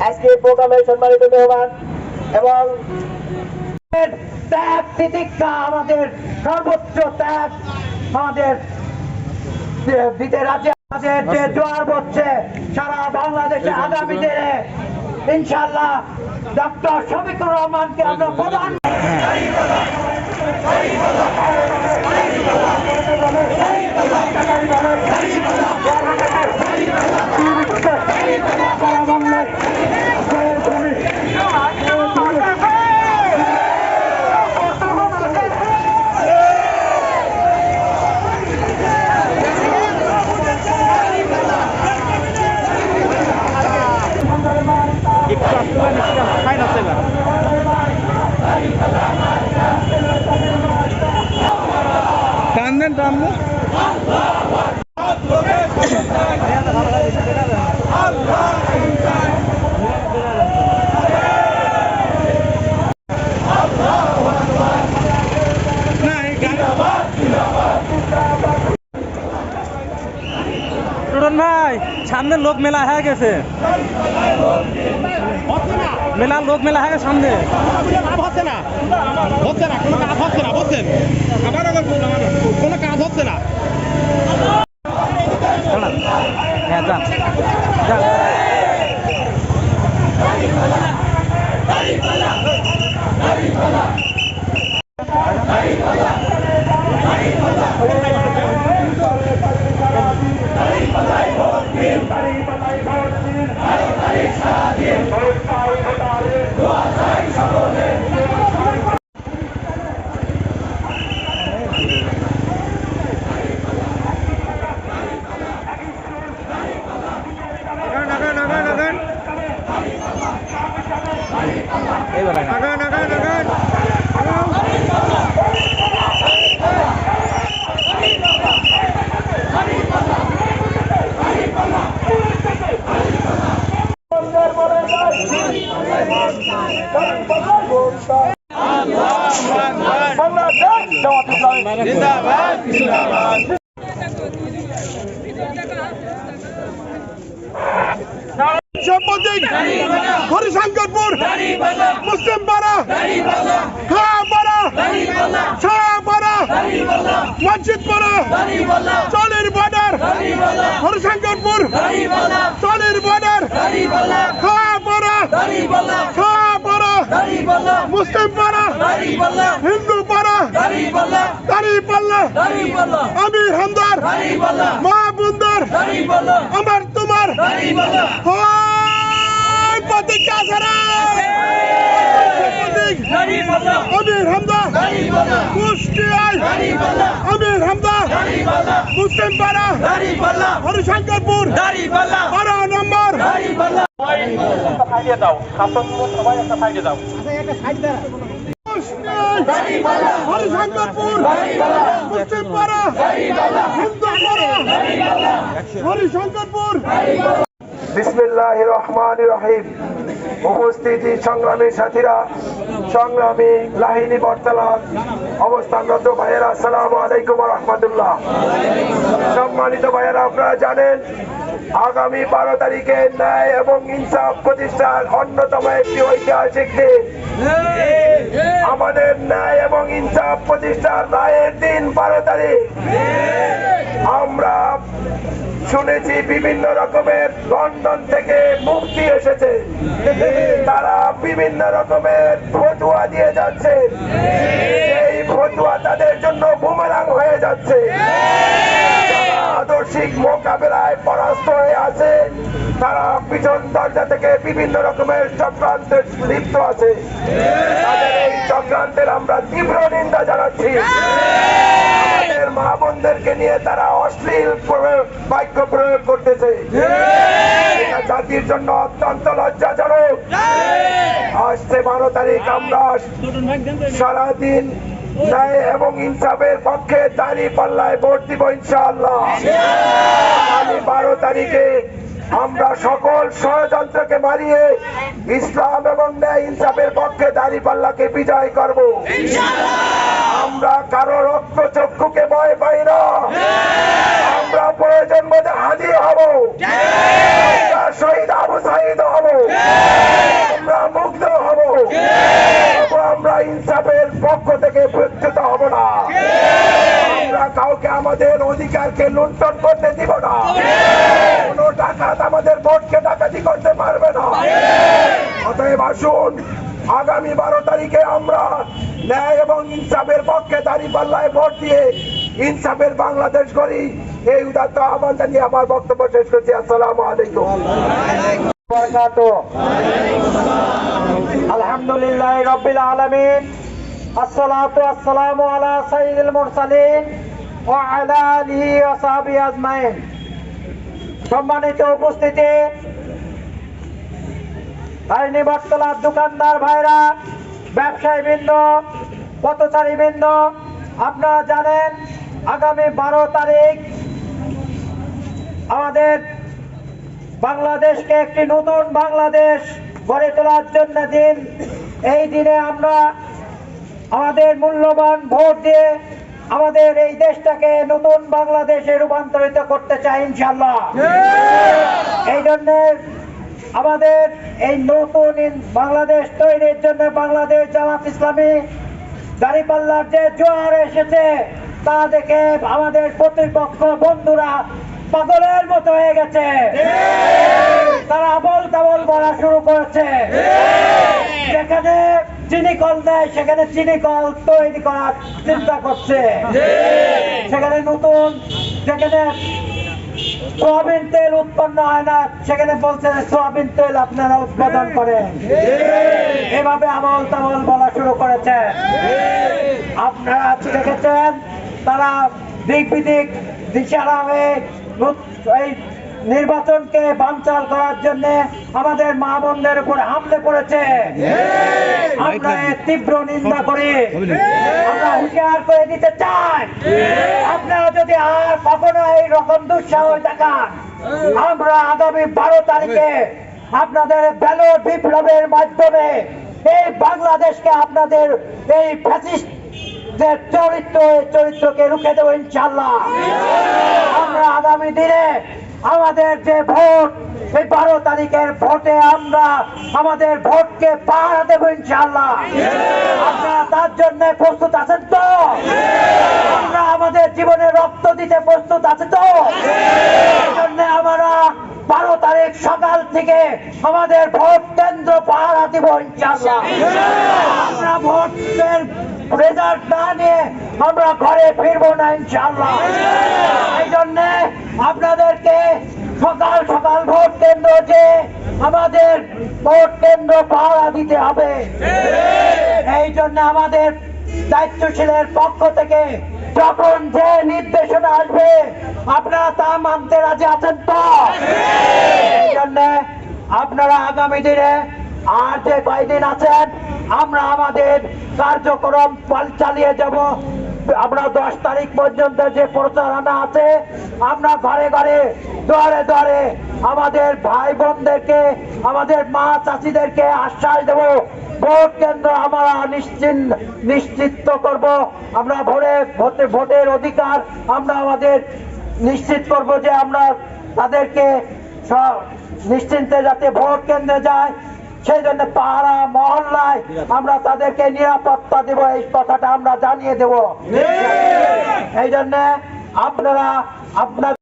আজকে প্রোগ্রামের সম্মানিত মেহমান এবং ত্যাগ তিতিক্ষা আমাদের সর্বোচ্চ ত্যাগ আমাদের দিতে রাজ্যে আছে যে জোয়ার সারা বাংলাদেশে আগামী দিনে ইনশাল্লাহ ডক্টর শফিকুর রহমানকে আমরা প্রধান সারা বাংলায় টান দেন টান টুটন ভাই, সামনে লোক মেলা হয়ে গেছে। মেলা লোক মেলা হয়ে সামনে। লাভ হচ্ছে না হচ্ছে না কোনো কাজ হচ্ছে না। বুঝছেন আমার আবার কোনো কাজ হচ্ছে না। হ্যাঁ যান যান এইবার সম্পত্তি হরিশঙ্করপুর মুসলিম পাড়া খাওয়া পাড়া ছায়া পাড়া মসজিদ পাড়া চলের বর্ডার হরিশঙ্করপুর চলের বর্ডার খাওয়া পাড়া খাওয়া পাড়া মুসলিম পাড়া হিন্দু পাড়া দাড়ি পাল্লা আমির হামদার মা বুন্দার আমার তোমার হয় প্রতীক কাছাড়া প্রতীক আমির হামদা কুষ্টিয়ায় আমির হামদা মুসলিম পাড়া হরিশঙ্করপুর বারো নম্বর হরিশঙ্করপুর মুসলিম পাড়া হিন্দু পাড়া হরিশঙ্করপুর বিসমিল্লাহ রহমান রহিম। উপস্থিতি সংগ্রামী সাথীরা সংগ্রামী লাহিনী বর্তমান অবস্থানরত ভাইয়েরা, আসসালামু আলাইকুম রহমতুল্লাহ। সম্মানিত ভাইয়েরা, আপনারা জানেন, আগামী বারো তারিখে ন্যায় এবং ইনসাফ প্রতিষ্ঠার অন্যতম একটি ঐতিহাসিক দিন। আমাদের ন্যায় এবং ইনসাফ প্রতিষ্ঠার রায়ের দিন বারো তারিখ। আমরা শুনেছি বিভিন্ন রকমের লন্ডন থেকে মুক্তি এসেছে। তারা বিভিন্ন রকমের ফতুয়া দিয়ে যাচ্ছে। এই ফতুয়া তাদের জন্য বুমেরাং হয়ে যাচ্ছে। আদর্শিক মোকাবেলায় পরাস্ত হয়ে আছে, তারা পিছন দরজা থেকে বিভিন্ন রকমের চক্রান্তে লিপ্ত আছে। এই চক্রান্তের আমরা তীব্র নিন্দা জানাচ্ছি। আমাদের মা বোনদেরকে নিয়ে তারা অশ্লীল বাক্য প্রয়োগ করতেছে। জাতির জন্য বারো তারিখ আমরা সারাদিন এবং ইনসাফের পক্ষে দাঁড়িয়ে পাল্লায় ভোট দিব ইনশাআল্লাহ। আগামী বারো তারিখে আমরা সকল ষড়যন্ত্রকে মারিয়ে ইসলাম এবং ন্যায় ইনসাফের পক্ষে দাঁড়িপাল্লাকে বিজয় করব। আমরা কারও রক্ত চক্ষুকে ভয় পাই না। আমরা প্রয়োজন মধ্যে হাজির হব। ইনসাফের পক্ষ থেকে বিচ্যুত হব না। আমরা কাউকে আমাদের অধিকারকে লুণ্ঠন করতে দিব না। কোনো ডাকাত আমাদের ভোটকে ডাকাতি করতে পারবে না। অতএব আসুন আগামী বারো তারিখে আমরা ন্যায় এবং ইনসাফের পক্ষে দাঁড়িয়ে পাল্লায় ভোট দিয়ে ইনসাফের বাংলাদেশ করি এই উদাত্ত আহ্বান জানিয়ে আমার বক্তব্য শেষ করছি। আসসালামু আলাইকুম। আলহামদুলিল্লাহ রব্বিল আলামিন। আলা আজমাইন। সম্মানিত উপস্থিতি। হারিনি বটতলার দোকানদার ভাইরা ব্যবসায়ী বৃন্দ পথচারী বৃন্দ আপনারা জানেন আগামী বারো তারিখ আমাদের বাংলাদেশকে একটি নতুন বাংলাদেশ গড়ে তোলার জন্য দিন। এই দিনে আমরা আমাদের মূল্যবান ভোট দিয়ে আমাদের এই দেশটাকে নতুন বাংলাদেশে রূপান্তরিত করতে চাই ইনশাল্লাহ এই জন্য আমাদের এই নতুন বাংলাদেশ তৈরির জন্য বাংলাদেশ জামাত ইসলামী দাঁড়িপাল্লার যে জোয়ার এসেছে তা দেখে আমাদের প্রতিপক্ষ বন্ধুরা পাগলের মতো হয়ে গেছে। তারা আবল তাবল বলা শুরু করেছে। যেখানে চিনি কল দেয়, সেখানে চিনি কল তৈরি করার চিন্তা করছে। সেখানে নতুন, যেখানে সোয়াবিন তেল উৎপন্ন হয় না, সেখানে বলছে সোয়াবিন তেল আপনারা উৎপাদন করেন। এভাবে আমল তামল বলা শুরু করেছে। আপনারা দেখেছেন, তারা দিক বিদিক দিশারা হয়ে নির্বাচনকে বানচাল করার জন্য আমাদের মা বোনদের উপর হামলে পড়েছে আমরা এর তীব্র নিন্দা করি। আমরা হুঁশিয়ার করে দিতে চাই। আপনারা যদি আর কখনো এই রকম দুঃসাহস দেখান আমরা আগামী বারো তারিখে আপনাদের ব্যালট বিপ্লবের মাধ্যমে এই বাংলাদেশকে আপনাদের এই ফ্যাসিস্ট যে চরিত্র চরিত্রকে রুখে দেবো ইনশাল্লাহ আমরা আগামী দিনে আমাদের যে ভোট এই বারো তারিখের ভোটে আমরা আমাদের ভোটকে পাহারা দেবো ইনশাল্লাহ আপনারা তার জন্য প্রস্তুত আছেন তো? আমরা আমাদের জীবনে রক্ত দিতে প্রস্তুত আছে তো? জন্য আমরা বারো তারিখ সকাল থেকে আমাদের ভোট কেন্দ্র পাহারা দিব আমরা ভোটের রেজাল্ট না নিয়ে আমরা ঘরে ফিরবো না ইনশাল্লাহ এই জন্য আপনাদেরকে সকাল সকাল ভোট কেন্দ্র যে আমাদের ভোট কেন্দ্র পাহারা দিতে হবে। এই জন্য আমাদের দায়িত্বশীলের পক্ষ থেকে যখন যে নির্দেশনা আসবে, আপনারা তা মানতে রাজি আছেন তো? আপনারা আগামী দিনে আর যে কয়দিন আছেন, আমরা আমাদের কার্যক্রম চালিয়ে যাব। আমরা দশ তারিখ পর্যন্ত যে প্রচারণা আছে, আমরা ঘরে ঘরে দরে দরে আমাদের ভাই বোনদেরকে, আমাদের মা চাষিদেরকে আশ্বাস দেব। ভোট কেন্দ্র আমরা নিশ্চিন্ত নিশ্চিত করব। আমরা ভোটে ভোটে, ভোটের অধিকার আমরা আমাদের নিশ্চিত করব যে আমরা তাদেরকে স- নিশ্চিন্তে যাতে ভোট কেন্দ্রে যায়। সেই জন্য পাহারা মহল্লায় আমরা তাদেরকে নিরাপত্তা দেব এই কথাটা আমরা জানিয়ে দেব। এই জন্য আপনারা আপনার